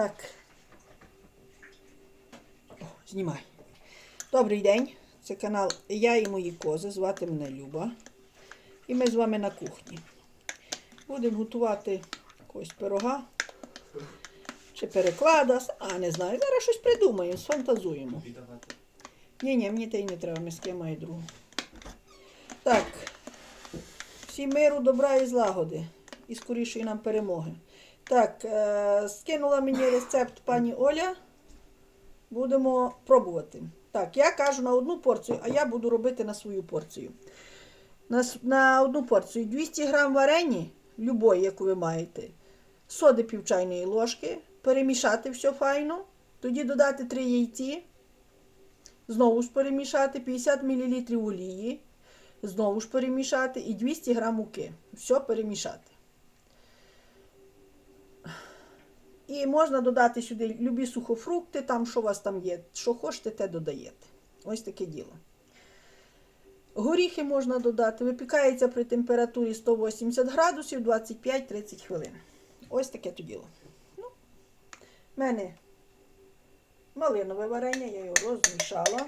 Так. О, знімай. Добрий день. Це канал Я і мої кози. Звати мене Люба. І ми з вами на кухні. Будемо готувати якогось пирога чи переклада. А, не знаю. Зараз щось придумаємо, сфантазуємо. Ні, ні, мені те й не треба, миски маю другу. Так. Всім миру, добра і злагоди. І скорішої нам перемоги. Так, е, скинула мені рецепт пані Оля. Будемо пробувати. Так, я кажу на одну порцію, а я буду робити на свою порцію. На, на одну порцію 200 грам варені, любої, яку ви маєте, соди пів чайної ложки, перемішати все файно, тоді додати 3 яйці, знову ж перемішати 50 мл олії, знову ж перемішати і 200 грам муки. Все перемішати. І можна додати сюди любі сухофрукти, там що у вас там є, що хочете, те додаєте. Ось таке діло. Горіхи можна додати. Випікається при температурі 180 градусів 25-30 хвилин. Ось таке то діло. Ну, в мене малинове варення, я його розмішала.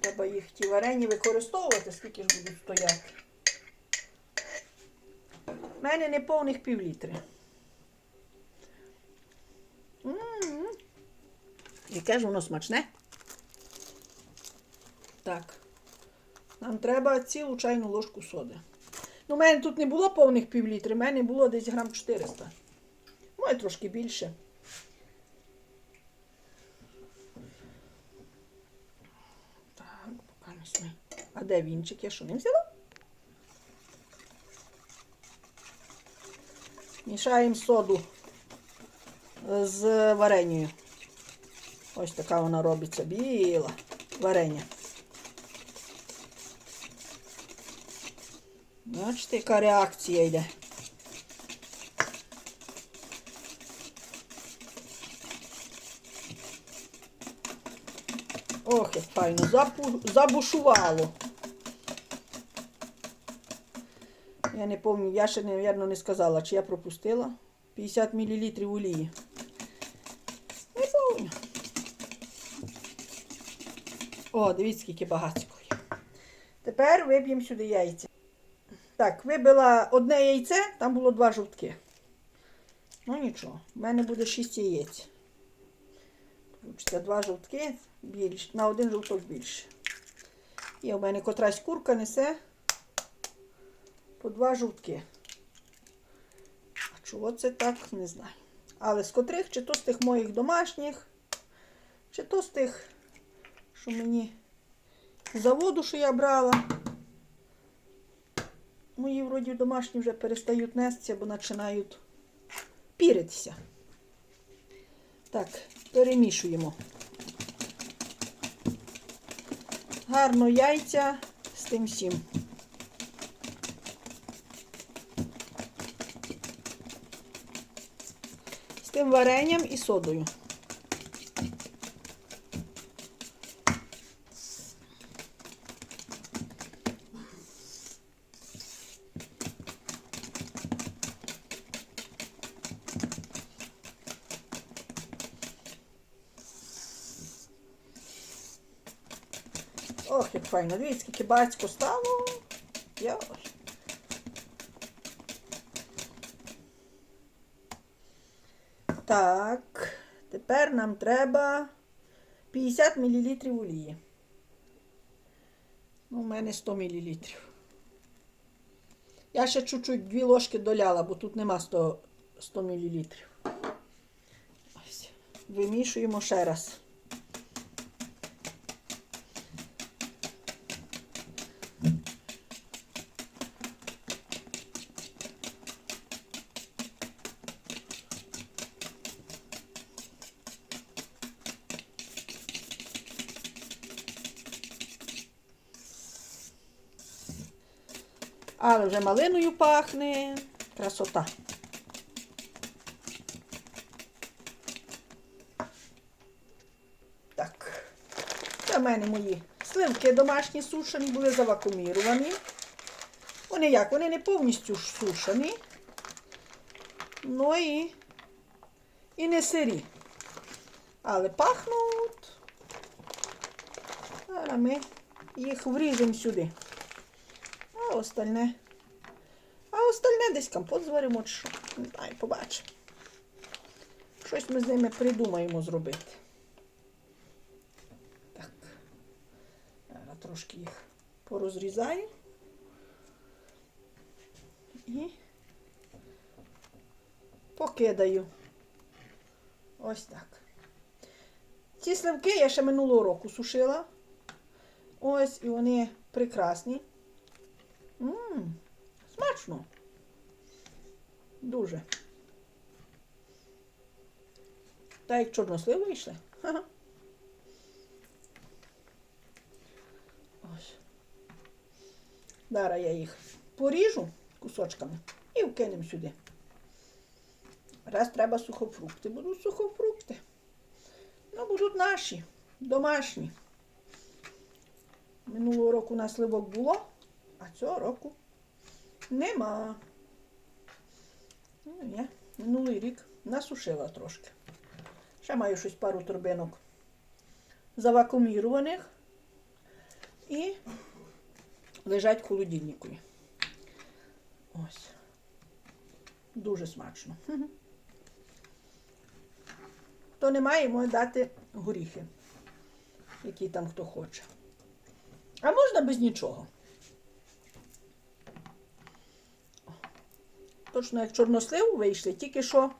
Треба їх ті варені використовувати, скільки ж будуть стояти. У мене не повних пів літри. М. Яке ж воно смачне? Так. Нам треба цілу чайну ложку соди. Ну, у мене тут не було повних пів літри, у мене було десь грам 400. Може трошки більше. Так, поки ми. А де вінчик? Я що не взяла? Мішаємо соду е, з варенням. Ось така вона робиться біла варення. Бачите, яка реакція йде. Ох, як файно, забушувало. Я не пам'ятаю, я ще, мабуть, не сказала, чи я пропустила 50 мл олії. Не помню. О, дивіться, скільки багатського є. Тепер виб'ємо сюди яйця. Так, вибила одне яйце, там було два жовтки. Ну нічого, в мене буде 6 яєць. Це два жовтки більше, на один жовток більше. І у мене котрась курка несе по два жовтки. А чого це так, не знаю. Але з котрих, чи то з тих моїх домашніх, чи то з тих, що мені заводу, що я брала. Мої вроді домашні вже перестають нестися, бо починають піритися. Так, перемішуємо. Гарно яйця з тим всім. Тим варенням і содою. Ох, як файно. Дивіться, скільки батько стало. Я... Так, тепер нам треба 50 мл олії. Ну, у мене 100 мл. Я ще чуть-чуть дві ложки доляла, бо тут нема 100, 100 мл. Вимішуємо ще раз. Але вже малиною пахне. Красота. Так. Це в мене мої сливки домашні сушені, були завакуміровані. Вони як? Вони не повністю сушені. Ну і, і не сирі. Але пахнуть. Зараз ми їх вріжемо сюди. Остальне. А остальне десь компот зваримо чи що. Не знаю, побачимо. Щось ми з ними придумаємо зробити. Так. Зараз трошки їх порозрізаю. І покидаю. Ось так. Ці сливки я ще минулого року сушила. Ось, і вони прекрасні. Ммм, смачно. Дуже. Так як чорнослив вийшли. Ось. Зараз я їх поріжу кусочками і вкинемо сюди. Раз треба сухофрукти. Будуть сухофрукти. Ну, будуть наші, домашні. Минулого року у нас сливок було, цього року нема. Ну, я минулий рік насушила трошки. Ще маю щось пару торбинок завакумірованих і лежать в холодильнику. Ось. Дуже смачно. Хто не має, дати горіхи, які там хто хоче. А можна без нічого. Точно як чорнослив вийшли, тільки що,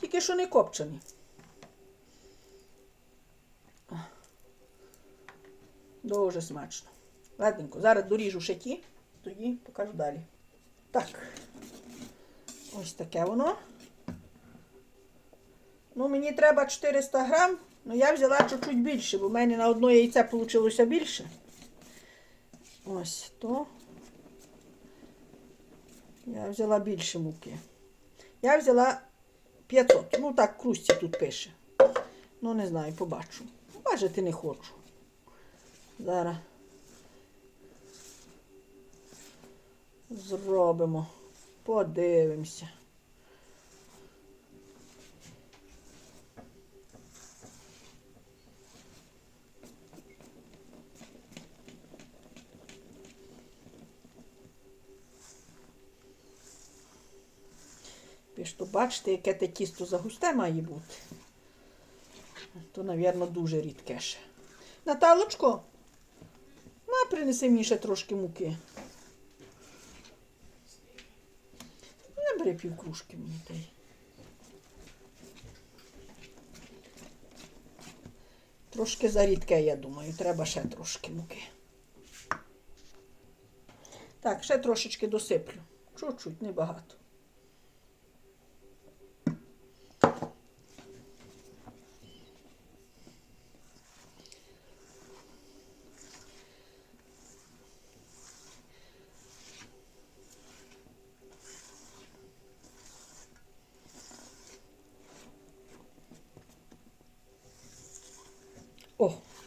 тільки що не копчені. Дуже смачно. Ладненько, зараз доріжу ще ті, тоді покажу далі. Так, ось таке воно. Ну, мені треба 400 грам, ну я взяла чуть-чуть більше, бо в мене на одно яйце вийшло більше. Ось то. Я взяла більше муки. Я взяла 500. Ну так, крусті тут пише. Ну, не знаю, побачу. Важити не хочу. Зараз зробимо. Подивимося. Ви бачите, яке те тісто загусте має бути. То, мабуть, дуже рідке ще. Наталочко, на, принеси мені ще трошки муки. Набери пів кружки мені дай. Трошки зарідке, я думаю, треба ще трошки муки. Так, ще трошечки досиплю. Чуть-чуть, небагато.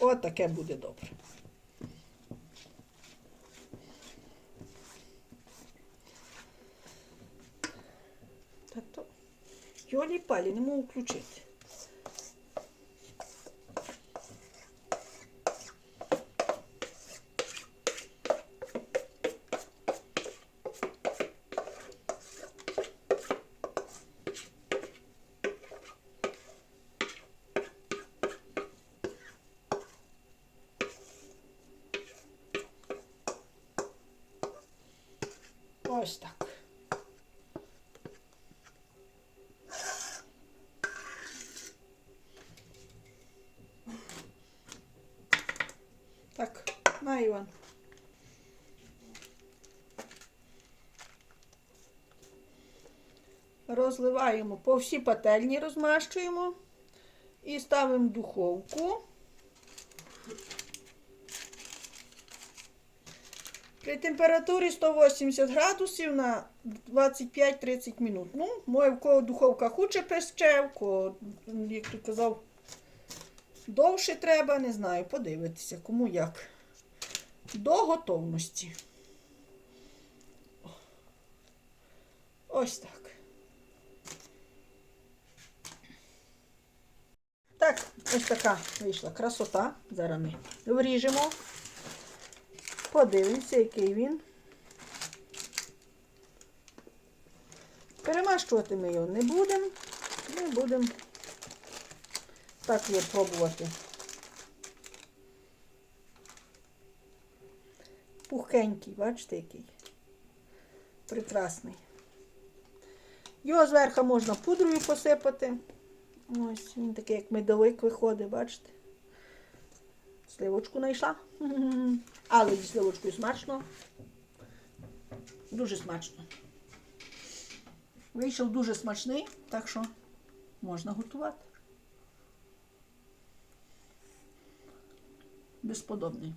О, от таке буде добре. Та то йолі палі, не можу включити. Ось так. Так, на Іван. Розливаємо по всій пательні, розмащуємо і ставимо в духовку. При температурі 180 градусів на 25-30 минут. Ну, моє в кого духовка хуче пече, в кого, як ти казав, довше треба, не знаю, подивитися, кому як. До готовності. Ось так. Так, ось така вийшла красота. Зараз ми вріжемо. Подивимося, який він. Перемащувати ми його не будемо. Ми будемо так його пробувати. Пухенький, бачите, який. Прекрасний. Його зверху можна пудрою посипати. Ось він такий, як медовик виходить, бачите? Сливочку знайшла. Але зі сливочкою смачно. Дуже смачно. Вийшов дуже смачний, так що можна готувати. Безподобний.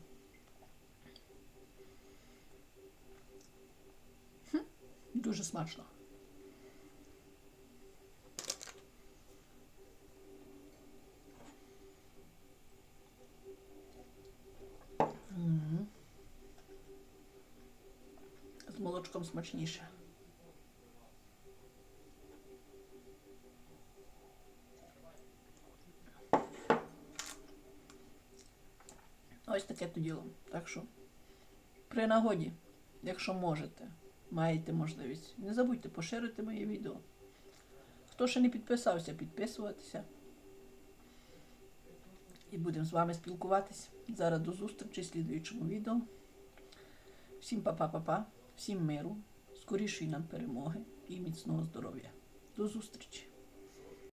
Дуже смачно. З смачніше. Ось таке то діло. Так що при нагоді, якщо можете, маєте можливість, не забудьте поширити моє відео. Хто ще не підписався, підписуватися. І будемо з вами спілкуватись. Зараз до зустрічі в слідуючому відео. Всім па-па-па-па, всім миру, скорішої нам перемоги і міцного здоров'я. До зустрічі!